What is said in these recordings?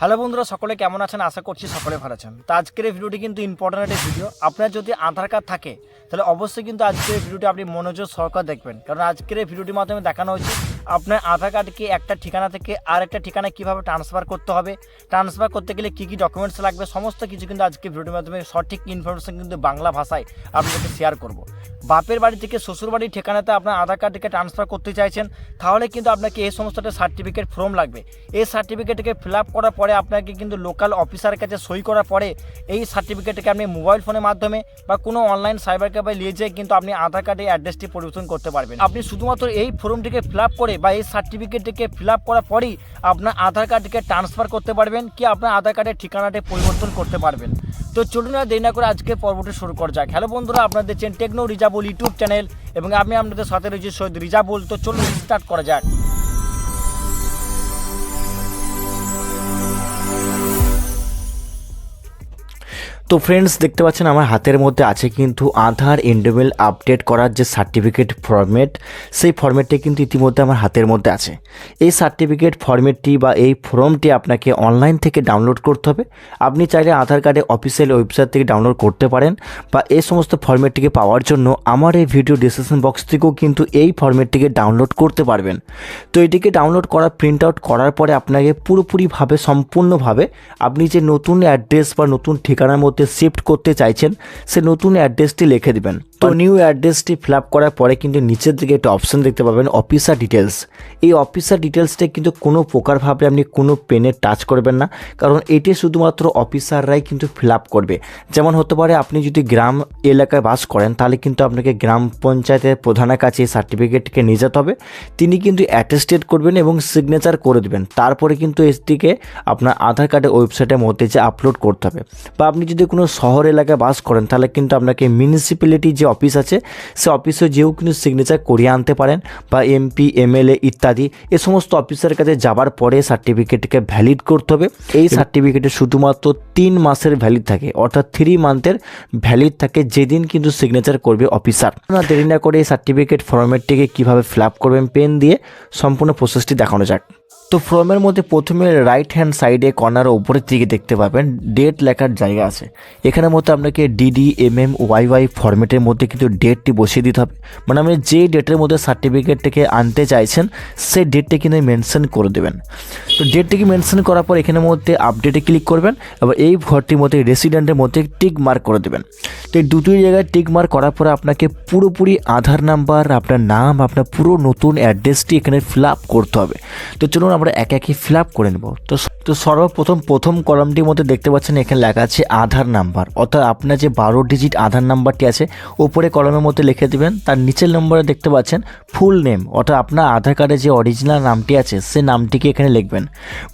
Hello বন্ধুরা, সকলে কেমন আছেন? আশা করছি সকলে ভালো আছেন। তো আজকের এই ভিডিওটি কিন্তু ইম্পর্টেন্ট একটা ভিডিও আপনার যদি আধার কার্ড থাকে, তাহলে অবশ্যই কিন্তু আজকের ভিডিওটি আপনি মনোযোগ সহকার দেখবেন। কারণ আজকের এই ভিডিওটির মাধ্যমে দেখানো হয়েছে আপনার আধার কার্ডকে একটা ঠিকানা থেকে আর একটা ঠিকানায় কীভাবে ট্রান্সফার করতে হবে? ট্রান্সফার করতে গেলে কী কী ডকুমেন্টস লাগবে? সমস্ত কিছু কিন্তু আজকে ভিডিওটির মাধ্যমে সঠিক ইনফরমেশন কিন্তু বাংলা ভাষায় আপনাদেরকে শেয়ার করব। বাপের বাড়ি থেকে শ্বশুর বাড়ির ঠিকানাতে আপনার আধার কার্ডটিকে ট্রান্সফার করতে চাইছেন, তাহলে কিন্তু আপনাকে এই সমস্ত একটা সার্টিফিকেট ফর্ম লাগবে। এই সার্টিফিকেটকে ফিল আপ করার পরে আপনাকে কিন্তু লোকাল অফিসারের কাছে সই করার পরে এই সার্টিফিকেটকে আপনি মোবাইল ফোনের মাধ্যমে বা কোনো অনলাইন সাইবার ক্যাফে নিয়ে যেয়ে কিন্তু আপনি আধার কার্ডের অ্যাড্রেসটি পরিবর্তন করতে পারবেন। আপনি শুধুমাত্র এই ফর্মটিকে ফিল আপ করে বা এই সার্টিফিকেটটিকে ফিল আপ করার পরই আপনার আধার কার্ডটিকে ট্রান্সফার করতে পারবেন কি আপনার আধার কার্ডের ঠিকানাটি পরিবর্তন করতে পারবেন। তো চলুন আর দেরি না করে আজকে পর্বটি শুরু করা যাক। হ্যালো বন্ধুরা আপনাদের চেন টেকনো রিজাবুল ইউটিউব চ্যানেল এবং আমি আপনাদের সাথে রয়েছি সৈয়দ রিজাবুল। তো চলুন স্টার্ট করা যাক। তো ফ্রেন্ডস দেখতে পাচ্ছেন আমার হাতের মধ্যে আছে কিন্তু আধার ইন্ডোমেল আপডেট করার যে সার্টিফিকেট ফরম্যাট সেই ফরম্যাটটি কিন্তু ইতিমধ্যে আমার হাতের মধ্যে আছে। এই সার্টিফিকেট ফরম্যাটটি বা এই ফর্মটি আপনাকে অনলাইন থেকে ডাউনলোড করতে হবে। আপনি চাইলে আধার কার্ডে অফিসিয়াল ওয়েবসাইট থেকে ডাউনলোড করতে পারেন বা এই সমস্ত ফরম্যাটটিকে পাওয়ার জন্য আমার এই ভিডিও ডিসক্রিপশন বক্স থেকেও কিন্তু এই ফরম্যাটটিকে ডাউনলোড করতে পারবেন। তো এটিকে ডাউনলোড করা প্রিন্ট আউট করার পরে আপনাকে পুরোপুরিভাবে, সম্পূর্ণভাবে আপনি যে নতুন অ্যাড্রেস বা নতুন ঠিকানার মধ্যে শিফট করতে চাইছেন সে নতুন অ্যাড্রেসটি লিখে দিবেন। তো নিউ অ্যাড্রেসটি ফিল আপ করার পরে কিন্তু নিচের দিকে একটা অপশন দেখতে পাবেন অফিসার ডিটেলস এই অফিসার ডিটেলসটা কিন্তু কোনো প্রকারভাবে আপনি কোনো পেনে টাচ করবেন না কারণ এটি শুধুমাত্র অফিসাররাই কিন্তু ফিল আপ করবে। যেমন হতে পারে আপনি যদি গ্রাম এলাকায় বাস করেন তাহলে কিন্তু আপনাকে গ্রাম পঞ্চায়েতের প্রধানের কাছে এই সার্টিফিকেটকে নিয়ে যেতে হবে। তিনি কিন্তু অ্যাটেস্টেড করবেন এবং সিগনেচার করে দেবেন। তারপরে কিন্তু এটিকে আপনার আধার কার্ডের ওয়েবসাইটের মধ্যে যে আপলোড করতে হবে। বা আপনি যদি কোনো শহর এলাকায় বাস করেন তাহলে কিন্তু আপনাকে মিউনিসিপ্যালিটি যে অফিস আছে সে অফিসে যেও কিন্তু সিগনেচার করিয়ে আনতে পারেন বা এমপি এমএলএ ইত্যাদি। এ সমস্ত অফিসের কাছে যাবার পরে সার্টিফিকেটকে ভ্যালিড করতে হবে। এই সার্টিফিকেটে শুধুমাত্র তিন মাসের ভ্যালিড থাকে অর্থাৎ থ্রি মান্থের ভ্যালিড থাকে যেদিন কিন্তু সিগনেচার করবে অফিসার। না দেরি না করে এই সার্টিফিকেট ফরম্যাটটিকে কীভাবে ফিল আপ করবেন পেন দিয়ে সম্পূর্ণ প্রসেসটি দেখানো যাক। তো ফর্মের মধ্যে প্রথমে রাইট হ্যান্ড সাইডে কর্নার উপরের দিকে দেখতে পাবেন ডেট লেখার জায়গা আছে। এখানের মধ্যে আপনাকে DD M M Y Y ফর্মেটের মধ্যে কিন্তু ডেটটি বসিয়ে দিতে হবে। মানে আপনি যে ডেটের মধ্যে সার্টিফিকেটটাকে আনতে চাইছেন, সেই ডেটটা কিন্তু মেনশন করে দেবেন। তো ডেটটিকে মেনশন করার পর এখানের মধ্যে আপডেটে ক্লিক করবেন এবার এই ঘরটির মধ্যে রেসিডেন্টের মধ্যে টিক মার্ক করে দেবেন। তো এই দুটোই জায়গায় টিক মার্ক করার পরে আপনাকে পুরোপুরি আধার নাম্বার আপনার নাম, আপনার পুরো নতুন অ্যাড্রেসটি এখানে ফিল আপ করতে হবে। তো চলুন আমরা একে একে ফিল আপ করে নেব। তো তো সর্বপ্রথম প্রথম কলামটির মধ্যে দেখতে পাচ্ছেন এখানে লেখা আছে আধার নাম্বার। অর্থাৎ আপনার যে বারো ডিজিট আধার নাম্বারটি আছে, ওপরে কলমের মধ্যে লিখে দেবেন। তার নিচের নম্বরে দেখতে পাচ্ছেন ফুল নেম অর্থাৎ আপনার আধার কার্ডে যে অরিজিনাল নামটি আছে, সে নামটিকে এখানে লিখবেন।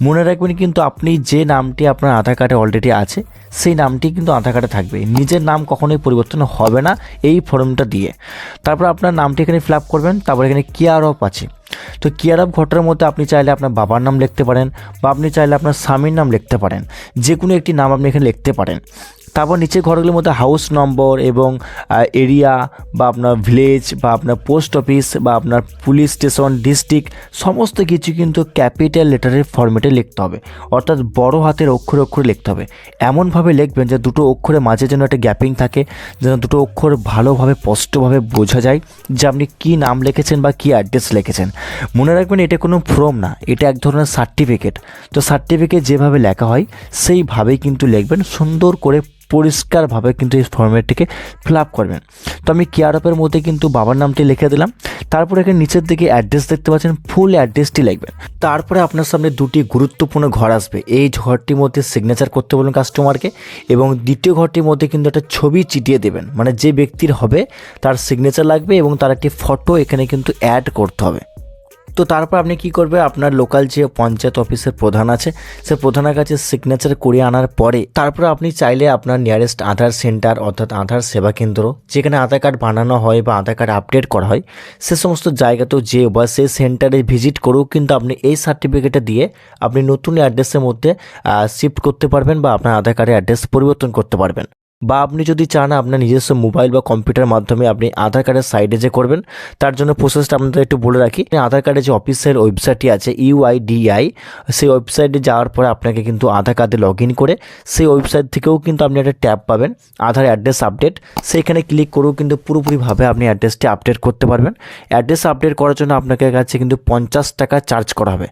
মনে রাখবেন কিন্তু আপনি যে নামটি আপনার আধার কার্ডে অলরেডি আছে সেই নামটি কিন্তু আধার কার্ডে থাকবে। নিজের নাম কখনোই পরিবর্তন হবে না এই ফর্মটা দিয়ে। তারপর আপনার নামটি এখানে ফিল আপ করবেন, তারপর এখানে কেয়ার অফ আছে। তো কেয়ার অফ ঘটার মধ্যে আপনি চাইলে আপনার বাবার নাম লিখতে পারেন বা আপনি চাইলে আপনার স্বামীর নাম লিখতে পারেন। যে কোনো একটি নাম আপনি এখানে লিখতে পারেন। তারপর নিচের ঘরগুলোর মধ্যে হাউস নম্বর এবং এরিয়া বা আপনার ভিলেজ বা আপনার পোস্ট অফিস বা আপনার পুলিশ স্টেশন ডিস্ট্রিক্ট সমস্ত কিছু কিন্তু ক্যাপিটাল লেটারের ফর্মেটে লিখতে হবে। অর্থাৎ বড় হাতের অক্ষরে অক্ষরে লিখতে হবে। এমনভাবে লিখবেন যে দুটো অক্ষরের মাঝে যেন একটা গ্যাপিং থাকে, যেন দুটো অক্ষর ভালোভাবে, স্পষ্টভাবে বোঝা যায় যে আপনি কী নাম লিখেছেন বা কী অ্যাড্রেস লিখেছেন। মনে রাখবেন এটা কোনো ফর্ম না, এটা এক ধরনের সার্টিফিকেট তো সার্টিফিকেট যেভাবে লেখা হয়, সেইভাবেই কিন্তু লিখবেন। সুন্দর করে পরিষ্কারভাবে কিন্তু এই ফর্মেটটিকে ফিল আপ করবেন। তো আমি কেয়ার আপের মধ্যে কিন্তু বাবার নামটি লিখে দিলাম। তারপরে এখানে নিচের দিকে অ্যাড্রেস দেখতে পাচ্ছেন, ফুল অ্যাড্রেসটি লিখবেন। তারপরে আপনার সামনে দুটি গুরুত্বপূর্ণ ঘর আসবে। এই ঘরটির মধ্যে সিগনেচার করতে বলুন কাস্টমারকে এবং দ্বিতীয় ঘরটির মধ্যে কিন্তু একটা ছবি চিটিয়ে দেবেন। মানে যে ব্যক্তির হবে তার সিগনেচার লাগবে এবং তার একটি ফটো এখানে কিন্তু অ্যাড করতে হবে। তো তারপর আপনি কি করবে? আপনার লোকাল যে পঞ্চায়েত অফিসের প্রধান আছে, সে প্রধানের কাছে সিগনেচার করিয়ে আনার পরে তারপর আপনি চাইলে আপনার নিয়ারেস্ট আধার সেন্টার অর্থাৎ আধার সেবা কেন্দ্র, যেখানে আধার কার্ড বানানো হয় বা আধার কার্ড আপডেট করা হয়, সে সমস্ত জায়গাতেও যে বা সেই সেন্টারে ভিজিট করেও কিন্তু আপনি এই সার্টিফিকেটটা দিয়ে আপনি নতুন অ্যাড্রেসের মধ্যে শিফট করতে পারবেন বা আপনার আধার কার্ডের অ্যাড্রেস পরিবর্তন করতে পারবেন। বা আপনি যদি চান আপনার নিজস্ব মোবাইল বা কম্পিউটার মাধ্যমে আপনি আধার কার্ডের সাইডে যে করবেন, তার জন্য প্রসেসটা আপনাদের একটু বলে রাখি। আধার কার্ডের যে অফিসিয়াল ওয়েবসাইটটি আছে ইউআইডিআই সেই ওয়েবসাইটে যাওয়ার পরে আপনাকে কিন্তু আধার কার্ডে লগ করে সেই ওয়েবসাইট থেকেও কিন্তু আপনি একটা ট্যাব পাবেন, আধার অ্যাড্রেস আপডেট সেইখানে ক্লিক করেও কিন্তু পুরোপুরিভাবে আপনি অ্যাড্রেসটি আপডেট করতে পারবেন। অ্যাড্রেস আপডেট করার জন্য আপনাকে কাছে কিন্তু পঞ্চাশ টাকা চার্জ করা হবে।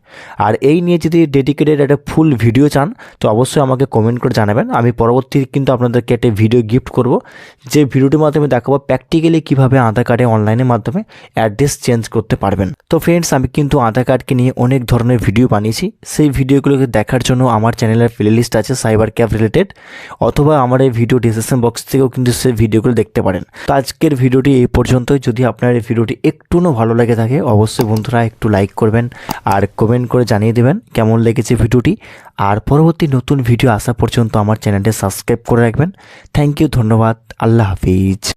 আর এই নিয়ে যদি ডেডিকেটেড একটা ফুল ভিডিও চান, তো অবশ্যই আমাকে কমেন্ট করে জানাবেন। আমি পরবর্তী কিন্তু আপনাদেরকে একটা ভিডিও গিফট করব। যে ভিডিওটির মাধ্যমে দেখাবো প্র্যাকটিক্যালি কীভাবে আধার কার্ডে অনলাইনের মাধ্যমে অ্যাড্রেস চেঞ্জ করতে পারবেন। তো ফ্রেন্ডস আমি কিন্তু আধার কার্ডকে নিয়ে অনেক ধরনের ভিডিও বানিয়েছি। সেই ভিডিওগুলোকে দেখার জন্য আমার চ্যানেলের প্লেলিস্ট আছে সাইবার ক্যাব রিলেটেড অথবা আমার এই ভিডিও ডিসক্রিপশন বক্স থেকেও কিন্তু সেই ভিডিওগুলো দেখতে পারেন। তো আজকের ভিডিওটি এই পর্যন্তই। যদি আপনার এই ভিডিওটি একটুও ভালো লেগে থাকে, অবশ্যই বন্ধুরা একটু লাইক করবেন আর কমেন্ট করে জানিয়ে দেবেন কেমন লেগেছে ভিডিওটি আর পরবর্তী নতুন ভিডিও আসা পর্যন্ত আমার চ্যানেলটি সাবস্ক্রাইব করে রাখবেন। থ্যাংক ইউ ধন্যবাদ আল্লাহ হাফিজ।